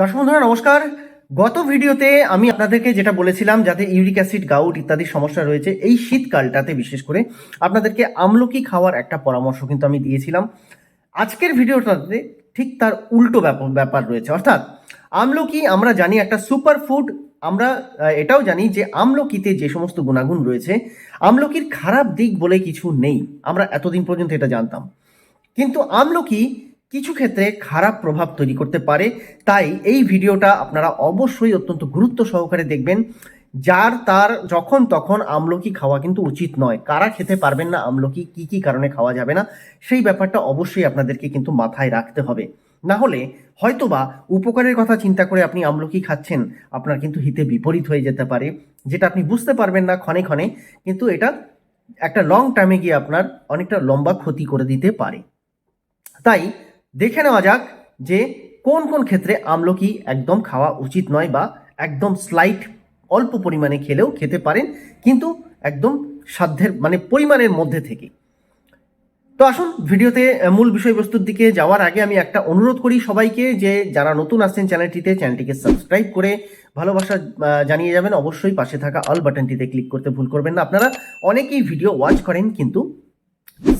দর্শক বন্ধুরা, নমস্কার। গত ভিডিওতে আমি আপনাদেরকে যেটা বলেছিলাম, যাতে ইউরিক অ্যাসিড, গাউট ইত্যাদি সমস্যা রয়েছে, এই শীতকালটাতে বিশেষ করে আপনাদেরকে আমলকি খাওয়ার একটা পরামর্শ কিন্তু আমি দিয়েছিলাম। আজকের ভিডিওটাতে ঠিক তার উল্টো ব্যাপার রয়েছে। অর্থাৎ, আমলকি আমরা জানি একটা সুপার ফুড আমরা এটাও জানি যে আমলকিতে যে সমস্ত গুণাগুণ রয়েছে, আমলকির খারাপ দিক বলে কিছু নেই। আমরা এতদিন পর্যন্ত এটা জানতাম। কিন্তু আমলকি কিছু ক্ষেত্রে খারাপ প্রভাব তৈরি করতে পারে। তাই এই ভিডিওটা আপনারা অবশ্যই অত্যন্ত গুরুত্ব সহকারে দেখবেন। যার তার যখন তখন আমলকি খাওয়া কিন্তু উচিত নয়। কারা খেতে পারবেন না আমলকি, কি কি কারণে খাওয়া যাবে না, সেই ব্যাপারটা অবশ্যই আপনাদেরকে কিন্তু মাথায় রাখতে হবে। না হলে হয়তোবা উপকারের কথা চিন্তা করে আপনি আমলকি খাচ্ছেন, আপনার কিন্তু হিতে বিপরীত হয়ে যেতে পারে, যেটা আপনি বুঝতে পারবেন না ক্ষণে ক্ষণে, কিন্তু এটা একটা লং টার্মে গিয়ে আপনার অনেকটা লম্বা ক্ষতি করে দিতে পারে। তাই দেখে নেওয়া যাক যে কোন কোন ক্ষেত্রে আমলকি একদম খাওয়া উচিত নয় বা একদম স্লাইট অল্প পরিমাণে খেলেও খেতে পারেন, কিন্তু একদম সাধ্যের মানে পরিমাণের মধ্যে থেকে। তো আসুন ভিডিওতে মূল বিষয়বস্তুর দিকে যাওয়ার আগে আমি একটা অনুরোধ করি সবাইকে যে যারা নতুন আসছেন চ্যানেলটিতে, চ্যানেলটিকে সাবস্ক্রাইব করে ভালোবাসা জানিয়ে যাবেন। অবশ্যই পাশে থাকা অল বাটনটিতে ক্লিক করতে ভুল করবেন না। আপনারা অনেকেই ভিডিও ওয়াচ করেন কিন্তু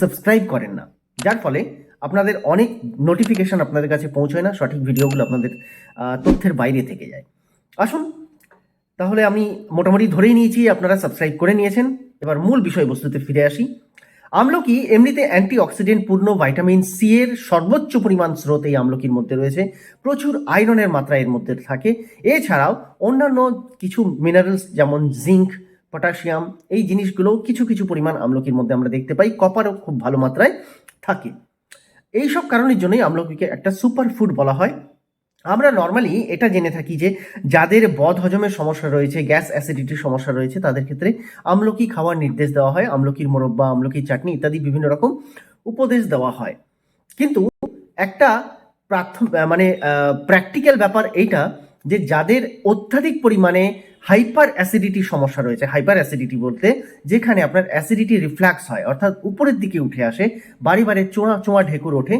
সাবস্ক্রাইব করেন না। যার ফলে আপনাদের অনেক নোটিফিকেশন আপনাদের কাছে পৌঁছয় না, সঠিক ভিডিওগুলো আপনাদের তথ্যের বাইরে থেকে যায়। আসুন, তাহলে আমি মোটামুটি ধরেই নিয়েছি, আপনারা সাবস্ক্রাইব করে নিয়েছেন। এবার মূল বিষয়বস্তুতে ফিরে আসি। আমলকি এমনিতে অ্যান্টিঅক্সিডেন্ট পূর্ণ ভাইটামিন সি এর সর্বোচ্চ পরিমাণ স্রোত এই আমলকির মধ্যে রয়েছে। প্রচুর আয়রনের মাত্রা এর মধ্যে থাকে। এছাড়াও অন্যান্য কিছু মিনারেলস যেমন জিঙ্ক পটাশিয়াম এই জিনিসগুলো কিছু কিছু পরিমাণ আমলকির মধ্যে আমরা দেখতে পাই। কপারও খুব ভালো মাত্রায় থাকে। এইসব কারণের জন্যই আমলকিকে একটা সুপার ফুড বলা হয়। আমরা নর্মালি এটা জেনে থাকি যে, যাদের বদ হজমের সমস্যা রয়েছে, গ্যাস অ্যাসিডিটির সমস্যা রয়েছে, তাদের ক্ষেত্রে আমলকি খাওয়ার নির্দেশ দেওয়া হয়। আমলকির মোরব্বা, আমলকির চাটনি ইত্যাদি বিভিন্ন রকম উপদেশ দেওয়া হয়। কিন্তু একটা প্রাথম মানে প্র্যাকটিক্যাল ব্যাপার এইটা যে, যাদের অত্যাধিক পরিমাণে হাইপার অ্যাসিডিটি সমস্যা রয়েছে। হাইপার অ্যাসিডিটি বলতে যেখানে আপনার অ্যাসিডিটি রিফ্ল্যাক্স হয়, অর্থাৎ উপরের দিকে উঠে আসে, বাড়ি বাড়ি চোঁয়া চোঁয়া ঢেকুর ওঠে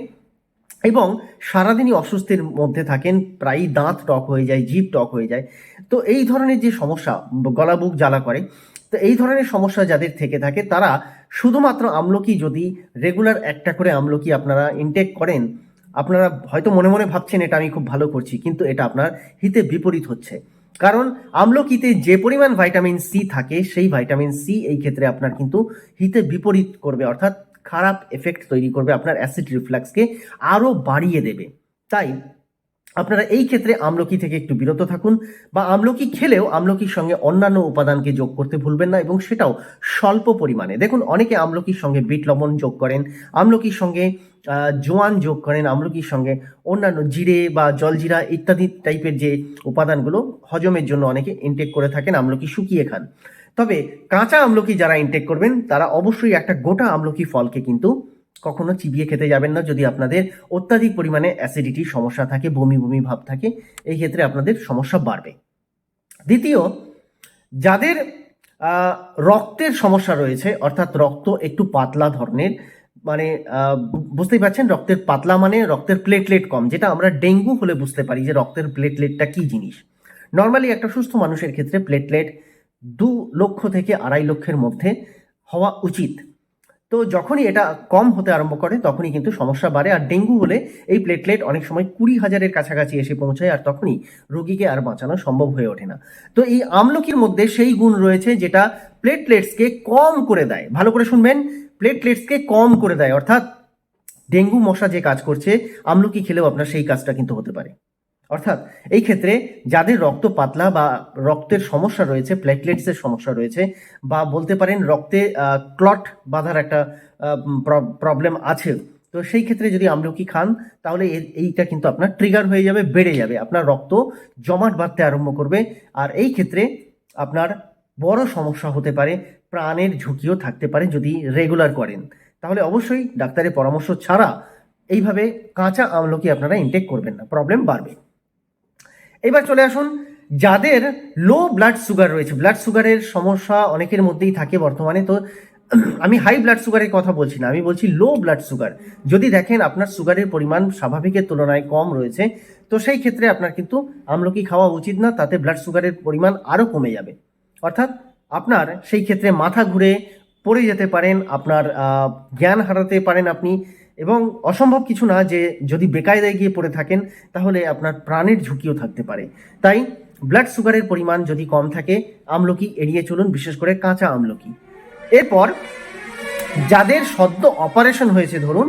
এবং সারাদিনই অস্বস্তির মধ্যে থাকেন, প্রায়ই দাঁত টক হয়ে যায়, জিভ টক হয়ে যায়। তো এই ধরনের যে সমস্যা গলা বুক জ্বালা করে, তো এই ধরনের সমস্যা যাদের থেকে থাকে, তারা শুধুমাত্র আমলকি যদি রেগুলার একটা করে আমলকি আপনারা ইনটেক করেন, আপনারা হয়তো মনে মনে ভাবছেন এটা আমি খুব ভালো করছি, কিন্তু এটা আপনার হিতে বিপরীত হচ্ছে। কারণ আমলকিতে যে পরিমাণ ভাইটামিন সি থাকে, সেই ভাইটামিন সি এই ক্ষেত্রে আপনার কিন্তু হিতে বিপরীত করবে, অর্থাৎ খারাপ এফেক্ট তৈরি করবে, আপনার অ্যাসিড রিফ্লাক্সকে আরও বাড়িয়ে দেবে। তাই আপনারা এই ক্ষেত্রে আমলকি থেকে একটু বিরত থাকুন বা আমলকি খেলেও আমলকির সঙ্গে অন্যান্য উপাদানকে যোগ করতে ভুলবেন না এবং সেটাও স্বল্প পরিমাণে। দেখুন, অনেকে আমলকির সঙ্গে বিট লবণ যোগ করেন, আমলকির সঙ্গে জোয়ান যোগ করেন, আমলকির সঙ্গে অন্যান্য জিরে বা জলজিরা ইত্যাদি টাইপের যে উপাদানগুলো হজমের জন্য অনেকে ইনটেক করে থাকেন, আমলকি শুকিয়ে খান। তবে কাঁচা আমলকি যারা ইনটেক করবেন, তারা অবশ্যই একটা গোটা আমলকি ফলকে কিন্তু কখনো চিবিয়ে খেতে যাবেন না যদি আপনাদের অত্যাধিক পরিমাণে অ্যাসিডিটির সমস্যা থাকে, বমি বমি ভাব থাকে, এই ক্ষেত্রে আপনাদের সমস্যা বাড়বে। দ্বিতীয়, যাদের রক্তের সমস্যা রয়েছে, অর্থাৎ রক্ত একটু পাতলা ধরনের মানে বুঝতেই পারছেন, রক্তের পাতলা মানে রক্তের প্লেটলেট কম, যেটা আমরা ডেঙ্গু হলে বুঝতে পারি যে রক্তের প্লেটলেটটা কি জিনিস। নর্মালি একটা সুস্থ মানুষের ক্ষেত্রে প্লেটলেট দু লক্ষ থেকে আড়াই লক্ষের মধ্যে হওয়া উচিত। তো যখনই এটা কম হতে আরম্ভ করে, তখনই কিন্তু সমস্যা বাড়ে। আর ডেঙ্গু হলে এই প্লেটলেট অনেক সময় কুড়ি হাজারের কাছাকাছি এসে পৌঁছায়, আর তখনই রোগীকে আর বাঁচানো সম্ভব হয়ে ওঠে না। তো এই আমলকির মধ্যে সেই গুণ রয়েছে যেটা প্লেটলেটসকে কম করে দেয়। ভালো করে শুনবেন প্লেটলেটসকে কম করে দেয়। অর্থাৎ ডেঙ্গু মশা যে কাজ করছে, আমলকি খেলেও আপনার সেই কাজটা কিন্তু হতে পারে। অর্থাৎ এই ক্ষেত্রে যাদের রক্ত পাতলা বা রক্তের সমস্যা রয়েছে প্লেটলেটসের সমস্যা রয়েছে বা বলতে পারেন রক্তে ক্লট বাঁধার একটা প্রবলেম আছে, তো সেই ক্ষেত্রে যদি আমলকি খান, তাহলে এইটা কিন্তু আপনার ট্রিগার হয়ে যাবে, বেড়ে যাবে। আপনার রক্ত জমাট বাঁধতে আরম্ভ করবে আর এই ক্ষেত্রে আপনার বড় সমস্যা হতে পারে, প্রাণের ঝুঁকিও থাকতে পারে যদি রেগুলার করেন। তাহলে অবশ্যই ডাক্তারের পরামর্শ ছাড়া এইভাবে কাঁচা আমলকি আপনারা ইনটেক করবেন না প্রবলেম বাড়বে। এবার চলে আসুন, যাদের লো ব্লাড সুগার রয়েছে। ব্লাড সুগারের সমস্যা অনেকের মধ্যেই থাকে বর্তমানে, তো আমি হাই ব্লাড সুগারের কথা বলছি না, আমি বলছি লো ব্লাড সুগার যদি দেখেন আপনার সুগারের পরিমাণ স্বাভাবিকের তুলনায় কম রয়েছে, তো সেই ক্ষেত্রে আপনার কিন্তু আমলকি খাওয়া উচিত না, তাতে ব্লাড সুগারের পরিমাণ আরও কমে যাবে। অর্থাৎ আপনার সেই ক্ষেত্রে মাথা ঘুরে পড়ে যেতে পারেন, আপনার জ্ঞান হারাতে পারেন আপনি এবং অসম্ভব কিছু না যে যদি বেকায়দায় গিয়ে পড়ে থাকেন, তাহলে আপনার প্রাণের ঝুঁকিও থাকতে পারে। তাই ব্লাড সুগারের পরিমাণ যদি কম থাকে, আমলকি এড়িয়ে চলুন, বিশেষ করে কাঁচা আমলকি। এরপর যাদের সদ্য অপারেশন হয়েছে, ধরুন,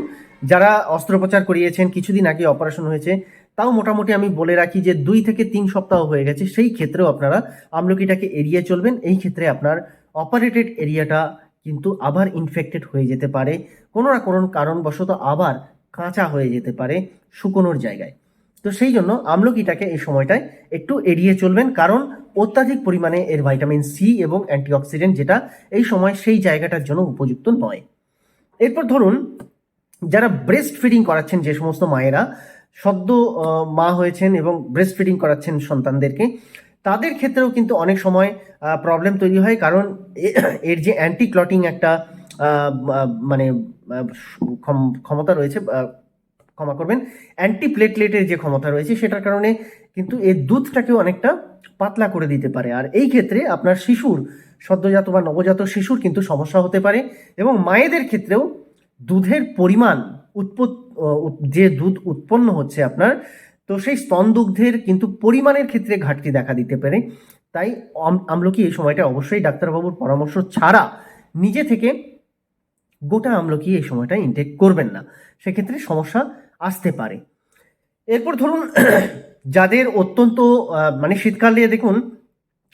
যারা অস্ত্রোপচার করিয়েছেন, কিছুদিন আগে অপারেশন হয়েছে, তাও মোটামুটি আমি বলে রাখি যে দুই থেকে তিন সপ্তাহ হয়ে গেছে। সেই ক্ষেত্রেও আপনারা আমলকিটাকে এড়িয়ে চলবেন। এই ক্ষেত্রে আপনার অপারেটেড এরিয়াটা কিন্তু আবার ইনফেক্টেড হয়ে যেতে পারে, কোনো না কোনো কারণবশত আবার কাঁচা হয়ে যেতে পারে শুকোনোর জায়গায়। তো সেই জন্য আমলকিটাকে এই সময়টায় একটু এড়িয়ে চলবেন, কারণ অত্যাধিক পরিমাণে এর ভাইটামিন সি এবং অ্যান্টিঅক্সিডেন্ট যেটা এই সময় সেই জায়গাটার জন্য উপযুক্ত নয়। এরপর ধরুন, যারা ব্রেস্ট ফিডিং করাচ্ছেন যে সমস্ত মায়েরা, সদ্য মা হয়েছেন এবং ব্রেস্ট ফিডিং করাচ্ছেন সন্তানদেরকে তাদের ক্ষেত্রেও কিন্তু অনেক সময় প্রবলেম তৈরি হয়। কারণ এর যে অ্যান্টি ক্লটিং একটা মানে ক্ষমতা রয়েছে ক্ষমা করবেন অ্যান্টি প্লেটলেটের যে ক্ষমতা রয়েছে, সেটার কারণে কিন্তু এর দুধটাকেও অনেকটা পাতলা করে দিতে পারে। আর এই ক্ষেত্রে আপনার শিশুর, সদ্যজাত বা নবজাত শিশুর কিন্তু সমস্যা হতে পারে এবং মায়েদের ক্ষেত্রেও দুধের পরিমাণ উৎপত যে দুধ উৎপন্ন হচ্ছে আপনার তো সেই স্তন দুগ্ধের কিন্তু পরিমাণের ক্ষেত্রে ঘাটতি দেখা দিতে পারে। তাই আম- আমলকি এই সময়টা অবশ্যই ডাক্তারবাবুর পরামর্শ ছাড়া নিজে থেকে গোটা আমলকি এই সময়টা ইনটেক করবেন না? সেক্ষেত্রে সমস্যা আসতে পারে। এরপর ধরুন, যাদের অত্যন্ত মানে শীতকালে দেখুন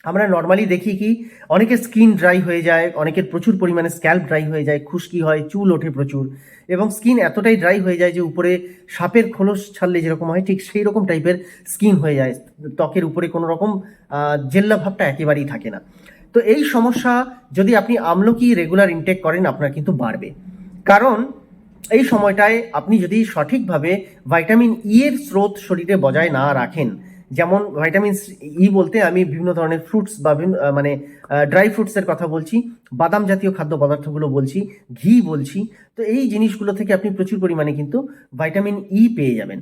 আমরা নর্মালি দেখি কি অনেকের স্কিন ড্রাই হয়ে যায়, অনেকের প্রচুর পরিমাণে স্ক্যাল্প ড্রাই হয়ে যায়, খুশকি হয়, চুল ওঠে প্রচুর এবং স্কিন এতটাই ড্রাই হয়ে যায় যে উপরে সাপের খোলস ছাড়লে যেরকম হয় ঠিক সেই রকম টাইপের স্কিন হয়ে যায়। ত্বকের উপরে কোনো রকম জেল্লা ভাবটা একেবারেই থাকে না। তো এই সমস্যা যদি আপনি আমলকি রেগুলার ইনটেক করেন, আপনার কিন্তু বাড়বে। কারণ এই সময়টায় আপনি যদি সঠিকভাবে ভাইটামিন ই এর স্রোত শরীরে বজায় না রাখেন যেমন ভাইটামিন ই বলতে আমি বিভিন্ন ধরনের ফ্রুটস বা মানে ড্রাই ফ্রুটসের কথা বলছি, বাদাম জাতীয় খাদ্য পদার্থগুলো বলছি, ঘি বলছি, তো এই জিনিসগুলো থেকে আপনি প্রচুর পরিমাণে কিন্তু ভাইটামিন ই পেয়ে যাবেন,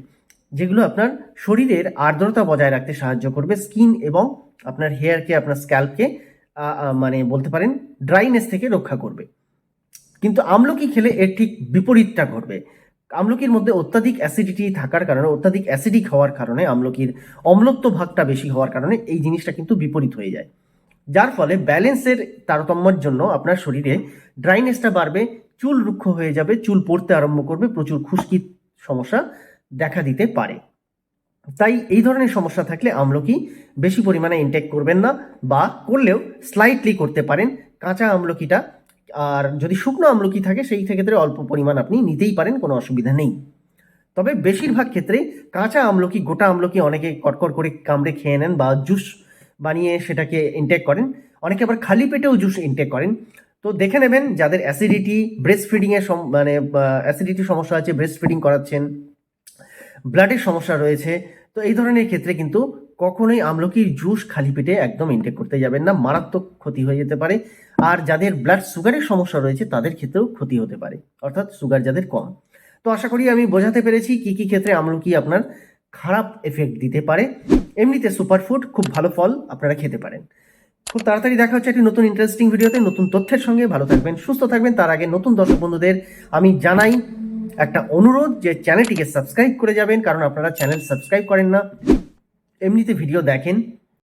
যেগুলো আপনার শরীরের আর্দ্রতা বজায় রাখতে সাহায্য করবে স্কিন এবং আপনার হেয়ারকে আপনার স্ক্যাল্পকে মানে বলতে পারেন ড্রাইনেস থেকে রক্ষা করবে, কিন্তু আমলকি খেলে এর ঠিক বিপরীতটা ঘটবে আমলকির মধ্যে অত্যাধিক অ্যাসিডিটি থাকার কারণে, অত্যাধিক অ্যাসিডিক হওয়ার কারণে আমলকির অম্লত্ব ভাগটা বেশি হওয়ার কারণে এই জিনিসটা কিন্তু বিপরীত হয়ে যায়। যার ফলে ব্যালেন্সের তারতম্যের জন্য আপনার শরীরে ড্রাইনেসটা বাড়বে, চুল রুক্ষ হয়ে যাবে, চুল পড়তে আরম্ভ করবে, প্রচুর খুশকির সমস্যা দেখা দিতে পারে। তাই এই ধরনের সমস্যা থাকলে আমলকি বেশি পরিমাণে ইনটেক করবেন না বা করলেও স্লাইটলি করতে পারেন। কাঁচা আমলকিটা আর যদি শুকনো আমলকি থাকে, সেই ক্ষেত্রে অল্প পরিমাণ আপনি নিতেই পারেন, কোনো অসুবিধা নেই। তবে বেশিরভাগ ক্ষেত্রে কাঁচা আমলকি, গোটা আমলকি অনেকে কটকর করে কামড়ে খেয়ে নেন বা জুস বানিয়ে সেটাকে ইনটেক করেন। অনেকে আবার খালি পেটেও জুস ইনটেক করেন। তো দেখে নেবেন যাদের অ্যাসিডিটি ব্রেস্ট ফিডিংয়ের মানে অ্যাসিডিটি সমস্যা আছে ব্রেস্ট ফিডিং করাচ্ছেন ব্লাডের সমস্যা রয়েছে। তো এই ধরনের ক্ষেত্রে কিন্তু কখনোই আমলকির জুস খালি পেটে একদম ইনটেক করতে যাবেন না। মারাত্মক ক্ষতি হয়ে যেতে পারে। আর যাদের ব্লাড সুগারের সমস্যা রয়েছে, তাদের ক্ষেত্রেও ক্ষতি হতে পারে। অর্থাৎ সুগার যাদের কম। তো আশা করি আমি বোঝাতে পেরেছি কি কি ক্ষেত্রে আমলকি আপনার খারাপ এফেক্ট দিতে পারে। এমনিতে সুপারফুড খুব ভালো ফল আপনারা খেতে পারেন। খুব তাড়াতাড়ি দেখা হচ্ছে একটি নতুন ইন্টারেস্টিং ভিডিওতে নতুন তথ্যের সঙ্গে ভালো থাকবেন, সুস্থ থাকবেন। তার আগে নতুন দর্শক বন্ধুদের আমি জানাই একটা অনুরোধ যে চ্যানেলটিকে সাবস্ক্রাইব করে যাবেন, কারণ আপনারা চ্যানেল সাবস্ক্রাইব করেন না, এমনিতে ভিডিও দেখেন।